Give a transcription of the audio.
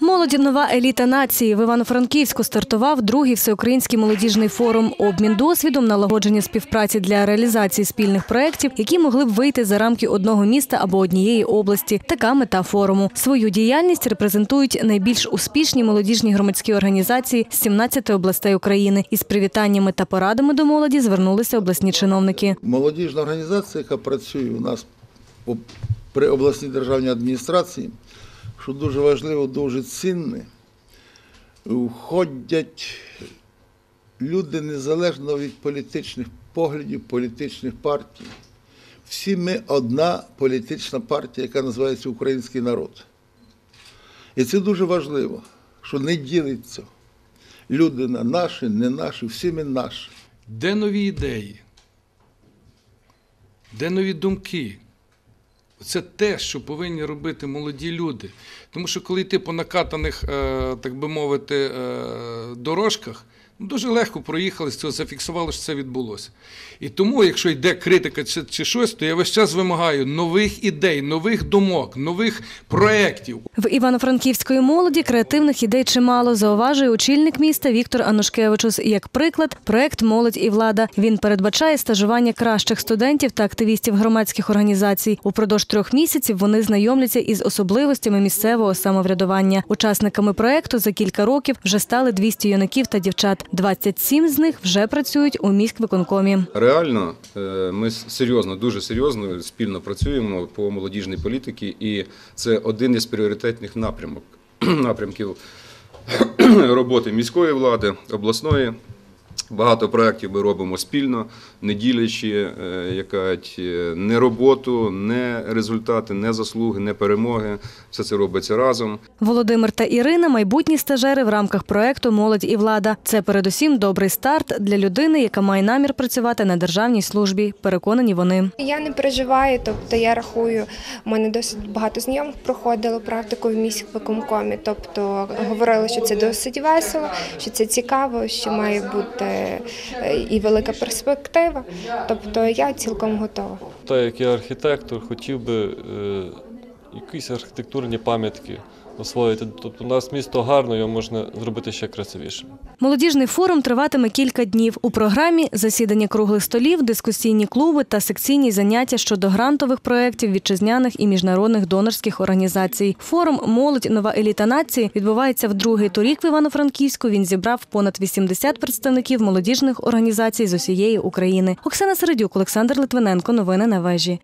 Молоді нова еліта нації в Івано-Франківську стартував другий всеукраїнський молодіжний форум. Обмін досвідом, налагодження співпраці для реалізації спільних проєктів, які могли б вийти за рамки одного міста або однієї області. Така мета форуму. Свою діяльність репрезентують найбільш успішні молодіжні громадські організації з 17 областей України. Із привітаннями та порадами до молоді звернулися обласні чиновники. Молодіжна організація, яка працює у нас при обласній державній адміністрації, що дуже важливо, дуже цінне, входять люди незалежно від політичних поглядів, політичних партій. Всі ми одна політична партія, яка називається Український народ. І це дуже важливо, що не ділиться люди на наші, не наші, всі ми наші. Де нові ідеї? Де нові думки? Це те, що повинні робити молоді люди. Тому що коли йти по накатаних, е, так би мовити, е, дорожках, дуже легко проїхали з цього, зафіксували, що це відбулося. І тому, якщо йде критика чи, чи щось, то я весь час вимагаю нових ідей, нових думок, нових проєктів. В Івано-Франківської молоді креативних ідей чимало, зауважує очільник міста Віктор Анушкевичус. Як приклад, проект Молодь і влада. Він передбачає стажування кращих студентів та активістів громадських організацій. Упродовж трьох місяців вони знайомляться із особливостями місцевого самоврядування. Учасниками проекту за кілька років вже стали 200 юнаків та дівчат. 27 з них вже працюють у міськвиконкомі. Реально, е, ми серйозно, дуже серйозно спільно працюємо по молодіжній політиці, і це один із пріоритетних напрямок, напрямків роботи міської влади, обласної. Багато проєктів ми робимо спільно, не ділячи е, якать, е, не роботу, не результати, не заслуги, не перемоги. Все це робиться разом. Володимир та Ірина майбутні стажери в рамках проекту Молодь і влада. Це передусім добрий старт для людини, яка має намір працювати на державній службі. Переконані вони. Я не переживаю, тобто я рахую, у мене досить багато знайомих проходило практику в міськвиконкомі. Тобто говорили, що це досить весело, що це цікаво, що має бути е, і велика перспектива. Тобто я цілком готова. Так як я архітектор, хотів би е, якісь архітектурні пам'ятки освоїти. Тобто у нас місто гарно, його можна зробити ще красивішим. Молодіжний форум триватиме кілька днів. У програмі засідання круглих столів, дискусійні клуби та секційні заняття щодо грантових проєктів вітчизняних і міжнародних донорських організацій. Форум Молодь нова еліта нації відбувається в другий торік в Івано-Франківську. Він зібрав понад 80 представників молодіжних організацій з усієї України. Оксана Середюк, Олександр Литвиненко. Новини на вежі.